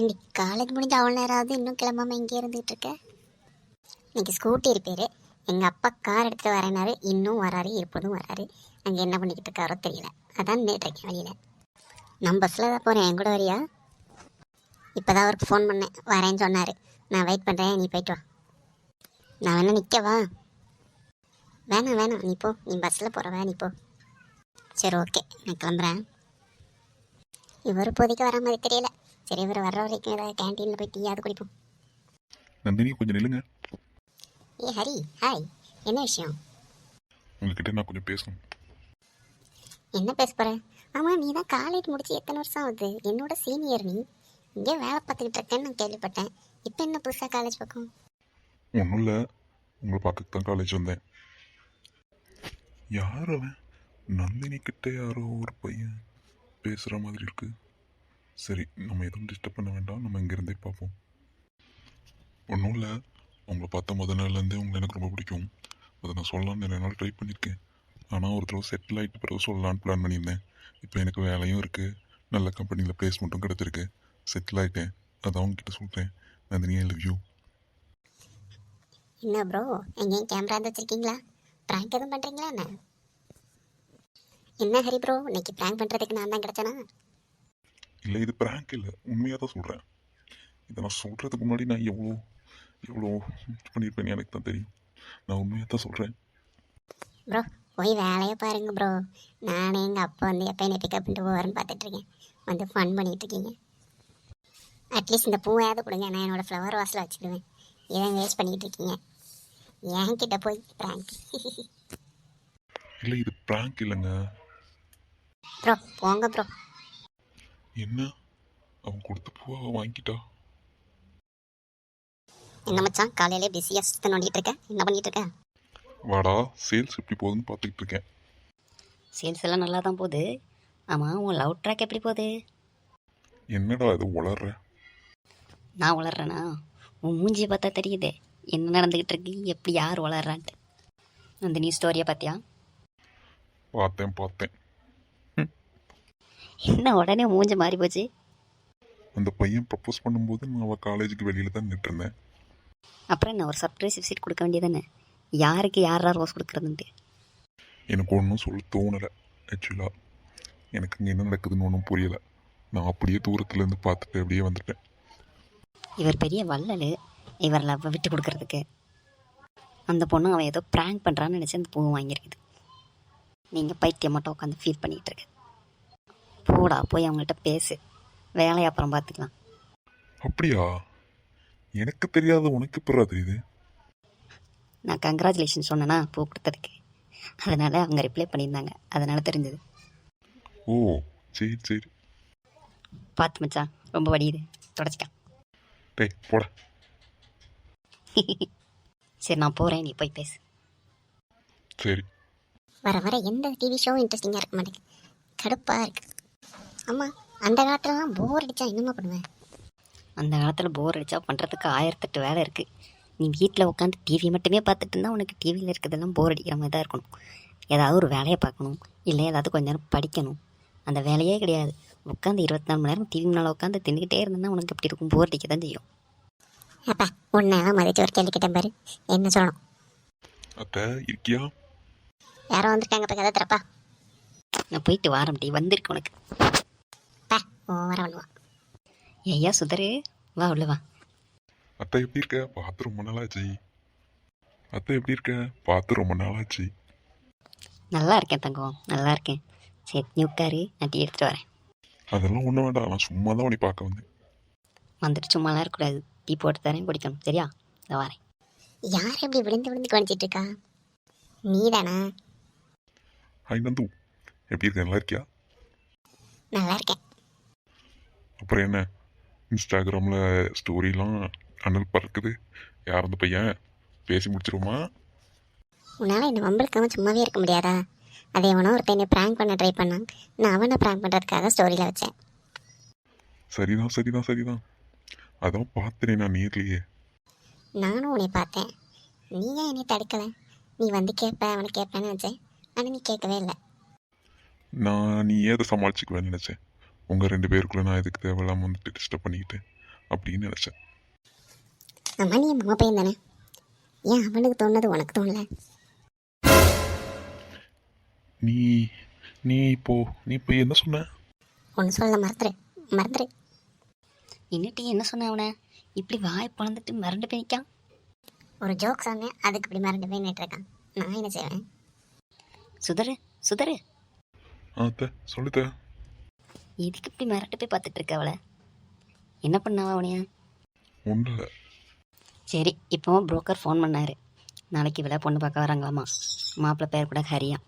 இன்னைக்கு காலேஜ் முடிஞ்ச அவ்வளோ நேரமாவது இன்னும் கிளம்பாம இங்கே இருந்துகிட்டு இருக்க? இன்னைக்கு ஸ்கூட்டி ரிப்பேரு எங்கள் அப்பா கார் எடுத்துகிட்டு வரேனாரு இன்னும் வராரு எப்போதும் வராரு. அங்கே என்ன பண்ணிக்கிட்டு இருக்காரோ தெரியல. அதான் நின்றுட்டுருக்கேன் வெளியில் நான் பஸ்ஸில் தான் போகிறேன் என் கூட வரியா? இப்போ தான் அவருக்கு ஃபோன் பண்ணேன். வரேன்னு சொன்னார். நான் வெயிட் பண்ணுறேன் நீ போயிட்டு வா. நான் வேணா நிற்கவா வேணாம் வேணாம். நீ போ. நீ பஸ்ஸில் போகிறவ நீ போ. சரி ஓகே நான் கிளம்புறேன். இவர் இப்போதைக்கு வர மாதிரி தெரியல. சரி இவர் வர்ற வரைக்கும் ஏதாவது கேன்டீனில் போய் டீயாவது குடிப்போம். நந்தினி கொஞ்சம் நில்லுங்க. ஏ ஹரி ஹாய் என்ன விஷயம்? உங்ககிட்ட நான் கொஞ்சம் பேசணும். என்ன பேச போற? ஆமாம் நீ தான் காலேஜ் முடிச்சு எத்தனை வருஷம் ஆகுது? என்னோட சீனியர் நீ. இங்கே வேலை பார்த்துக்கிட்டு இருக்கேன்னு நான் கேள்விப்பட்டேன். இப்போ என்ன புதுசாக காலேஜ் பக்கம்? ஒன்றும் இல்லை. உங்களை பார்க்க தான் காலேஜ் வந்தேன். யார் அவன்? நந்தினி கிட்ட யாரோ ஒரு பையன் பேசுகிற மாதிரி இருக்கு. சரி நம்ம எதுவும் டிஸ்டர்ப் பண்ண வேண்டாம். நம்ம இங்கேருந்தே பார்ப்போம். ஒன்றும் இல்லை. உங்களை பார்த்த முத நாள்லேருந்தே உங்களை எனக்கு ரொம்ப பிடிக்கும். அதை நான் சொல்லலாம்னு நிறைய நாள் ட்ரை பண்ணியிருக்கேன். ஆனால் ஒரு தடவை செட்டில் ஆகிட்டு பிறகு சொல்லலான்னு பிளான் பண்ணியிருந்தேன். இப்போ எனக்கு வேலையும் இருக்குது நல்ல கம்பெனியில் பிளேஸ்மெண்ட்டும் கிடச்சிருக்கு. செட்டில் ஆகிட்டேன் அதான் உங்ககிட்ட சொல்கிறேன் நந்தினி ஐ லவ் யூ என்ன ப்ரோ எங்கேயும் கேமரா இருந்து ப்ராங்க் எதுவும் பண்ணுறீங்களா என்ன? என்ன ஹரி ப்ரோ இன்னைக்கு ப்ராங்க் பண்ணுறதுக்கு நான் தான் கிடச்சேனா? இல்லை இது ப்ராங்க் இல்லை. உண்மையாக தான் சொல்கிறேன் இதை நான் சொல்கிறதுக்கு முன்னாடி நான் எவ்வளோ எவ்வளோ இது பண்ணியிருப்பேன்னு எனக்கு தான் தெரியும். நான் உண்மையாக தான் சொல்கிறேன் ப்ரோ போய் வேலையை பாருங்க ப்ரோ நானே எங்கள் அப்பா வந்து எப்போ என்னை பிக்கப் பண்ணிட்டு போவாருன்னு பார்த்துட்டு இருக்கேன். வந்து ஃபன் பண்ணிட்டு இருக்கீங்க. அட்லீஸ்ட் இந்த பூவையாவது கொடுங்க நான் என்னோட ஃப்ளவர் வாஸில் வச்சுடுவேன் ஏன் வேஸ்ட் பண்ணிக்கிட்டு இருக்கீங்க. என்கிட்ட போய் ப்ராங்க் இல்லை இது ப்ராங்க் இல்லைங்க. ப்ரோ போங்க ப்ரோ என்ன? அவன் கொடுத்த பூவை அவன் வாங்கிட்டா. என்ன மச்சான் காலையிலே பிஸியாக சுத்த நோண்டிட்டு இருக்க என்ன பண்ணிட்டு இருக்க வாடா சேல்ஸ் எப்படி போகுதுன்னு பார்த்துக்கிட்டு இருக்கேன் சேல்ஸ் எல்லாம் நல்லா தான் போகுது. ஆமாம் உன் லவ் ட்ராக் எப்படி போகுது? என்னடா இது உளர்ற? நான் வளர்றேனா உன் மூஞ்சியை பார்த்தா தெரியுதே. என்ன நடந்துக்கிட்டு இருக்கு எப்படி யார் வளர்றான்ட்டு அந்த நியூ ஸ்டோரியை பார்த்தியா? பார்த்தேன் பார்த்தேன். என்ன உடனே மூஞ்சி மாறி போச்சு? அந்த பையன் ப்ரப்போஸ் பண்ணும்போது நான் அவள் காலேஜுக்கு வெளியில் தான் நின்றுருந்தேன் அப்புறம் என்ன ஒரு சர்ப்ரைஸ் விசிட் கொடுக்க வேண்டியதானே யாருக்கு யாரா ரோஸ் கொடுக்குறதுன்ட்டு? எனக்கு ஒன்றும் சொல்ல தோணலை ஆக்சுவலாக எனக்கு இங்கே என்ன நடக்குதுன்னு ஒன்றும் புரியலை. நான் அப்படியே தூரத்துலேருந்து பார்த்துட்டு அப்படியே வந்துட்டேன். இவர் பெரிய வள்ளல். இவர் லவ்வை விட்டு கொடுக்கறதுக்கு. அந்த பொண்ணு அவன் ஏதோ ப்ராங்க் பண்ணுறான்னு நினச்சி அந்த பூ வாங்கியிருக்குது. நீங்கள் பைத்தியம் மட்டும் உட்காந்து ஃபீல் பண்ணிகிட்டு இருக்க. போடா போய் அவங்கள்ட்ட பேசு. வேலையை அப்புறம் பார்த்துக்கலாம். அப்படியா? எனக்கு தெரியாத உனக்கு எப்படா தெரியுது நான் கங்க்ராச்சுலேஷன் சொன்னேன்னா பூ கொடுத்ததுக்கு. அதனால் அவங்க ரிப்ளை பண்ணியிருந்தாங்க. அதனால் தெரிஞ்சது. ஓ சரி சரி. பார்த்து மச்சான் ரொம்ப வடியுது தொடச்சிக்கான் டேய் போட. சரி நான் போகிறேன் நீ போய் பேசு. சரி. வர வர எந்த டிவி ஷோவும் இன்ட்ரெஸ்டிங்காக இருக்க மாட்டேங்குது. கடுப்பாக இருக்கு. ஆமாம் அந்த காலத்துலலாம் போர் அடித்தா என்னமா பண்ணுவேன் அந்த காலத்தில் போர் அடித்தா பண்ணுறதுக்கு ஆயிரத்தெட்டு வேலை இருக்குது நீ வீட்டில் உட்காந்து டிவி மட்டுமே பார்த்துட்டு இருந்தால் உனக்கு டிவியில் இருக்கிறதெல்லாம் போர் அடிக்கிற மாதிரி தான் இருக்கணும். ஏதாவது ஒரு வேலையை பார்க்கணும் இல்லை ஏதாவது கொஞ்ச நேரம் படிக்கணும். அந்த வேலையே கிடையாது. உட்காந்து இருபத்தி நாலு மணி நேரம் டிவி முன்னால் உட்காந்து தின்னுக்கிட்டே இருந்தேன்னா உனக்கு எப்படி இருக்கும்? போர் அடிக்க தான் செய்யும். அப்பா உன்னை மதிச்சு ஒரு கேள்வி கேட்டேன் பாரு. என்ன சொல்லணும்? அத்தை இருக்கியா? யாரோ வந்திருக்காங்க இப்போ கதை திறப்பா நான் போயிட்டு வாரம் டி வந்திருக்கு உனக்கு. பா ஓ வர பண்ணுவான் ஐயா சுதரு வா உள்ள வா. அத்தை எப்படி இருக்க? பார்த்து ரொம்ப நாளாச்சு. அத்தை எப்படி இருக்க? பார்த்து ரொம்ப நாளாச்சு. நல்லா இருக்கேன் தங்கம் நல்லா இருக்கேன். சரி நீ உட்காரு நான் டீ எடுத்துகிட்டு வரேன். அதெல்லாம் ஒன்றும் வேண்டாம். நான் சும்மா தான் உன்னை பார்க்க வந்தேன். வந்துட்டு சும்மாலாம் இருக்கக்கூடாது. டீ போட்டு தரேன் குடிக்கணும். சரியா? இந்த வரேன். யார் இப்படி விழுந்து விழுந்து குறைஞ்சிட்டு இருக்கா நீ தானா ஹாய் நந்து. எப்படி இருக்க? நல்லா இருக்கியா? நல்லா இருக்கேன். அப்புறம் என்ன? இன்ஸ்டாகிராமில் ஸ்டோரிலாம் அனல் பறக்குது. யார் அந்த பையன்? பேசி முடிச்சிருவோமா? உன்னால் என்ன வம்பளுக்காம சும்மாவே இருக்க முடியாதா? அதே எவனோ ஒருத்தன் என்னை ப்ராங்க் பண்ண ட்ரை பண்ணான். நான் அவனை ப்ராங்க் பண்ணுறதுக்காக ஸ்டோரியில் வச்சேன். சரிதான் சரிதான் சரிதான். அதான் பார்த்தேனே நான் நேர்லையே. நானும் உன்னை பார்த்தேன். நீ ஏன் என்னை தடுக்கலை? நீ வந்து கேட்ப அவனை கேட்பேன்னு வச்சேன் ஆனால் நீ கேட்கவே இல்லை. நான் நீ ஏதை சமாளிச்சுக்குவேன்னு நினச்சேன்? உங்கள் ரெண்டு பேருக்குள்ள நான் இதுக்கு தேவையில்லாமல் வந்துட்டு டிஸ்டர்ப் பண்ணிக்கிட்டு அப்படின்னு நினச்சேன். அம்மா நீ என் மாமா பையன் தானே? ஏன் அவனுக்கு தோணுது உனக்கு தோணல? நீ நீ இப்போ நீ இப்போ என்ன சொன்ன? ஒன்று சொல்ல மறந்துரு மறந்துரு. இன்னிட்டு என்ன சொன்ன அவனை? இப்படி வாய் பிளந்துட்டு மிரண்டு போய் நிற்கான் ஒரு ஜோக் சொன்னேன் அதுக்கு இப்படி மறந்து போய் நின்றுருக்கான் நான் என்ன செய்வேன்? சுதரு சுதரு. ஆ சொல்லுத்த இதுக்கு இப்படி மிரண்டு போய் பார்த்துட்டு இருக்க அவளை? என்ன பண்ணாவா அவனைய? சரி இப்போ புரோக்கர் ஃபோன் பண்ணாரு. நாளைக்கு விழா பொண்ணு பார்க்க வராங்களாமா? மாப்பிள்ளை பேர் கூட ஹரியா.